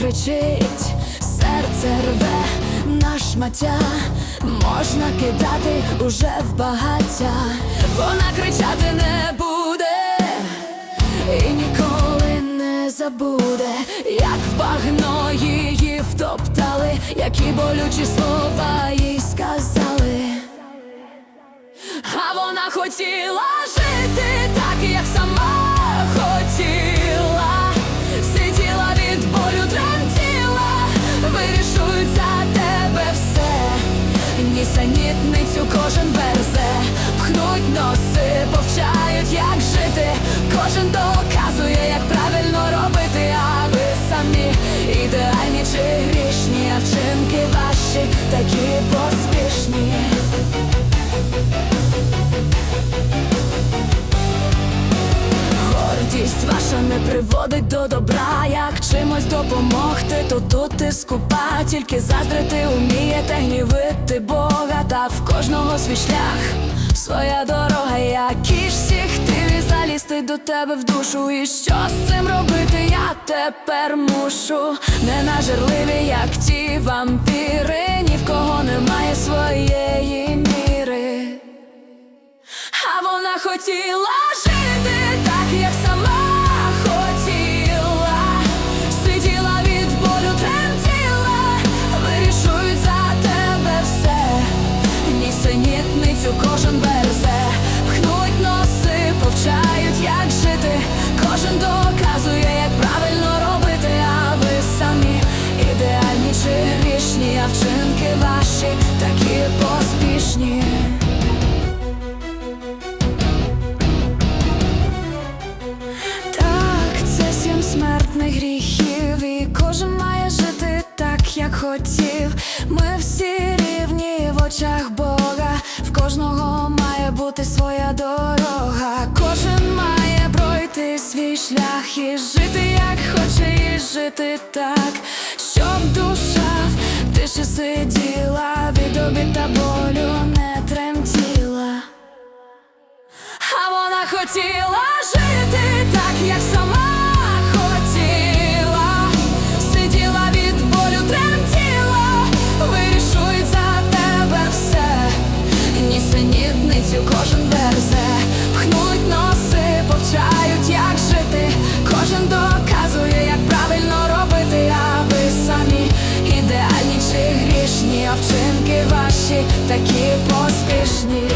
кричить, серце рве на шмаття, можна кидати уже в багаття, вона кричати не буде і ніколи не забуде, як багно її втоптали, які болючі слова їй сказали. А вона хотіла нісенітницю кожен верзе, пхнуть носи, повчають, як жити, кожен доказує, як правильно робити, а ви самі ідеальні чи грішні, а вчинки ваші такі поспішні. Гордість ваша не приводить до добра, чимось допомогти, то тут ти скупа, тільки заздрити умієте гнівити Бога, та в кожного свій шлях, своя дорога, які ж хтиві залізти до тебе в душу. І що з цим робити? Я тепер мушу, не нажерливі, як ті вампіри, ні в кого і кожен має жити так, як хотів. Ми всі рівні в очах Бога, в кожного має бути своя дорога. Кожен має пройти свій шлях і жити, як хоче, і жити так, щоб душа в тиші сиділа, від обід та болю не тремтіла. А вона хотіла жити вчинки ваші такі поспішні.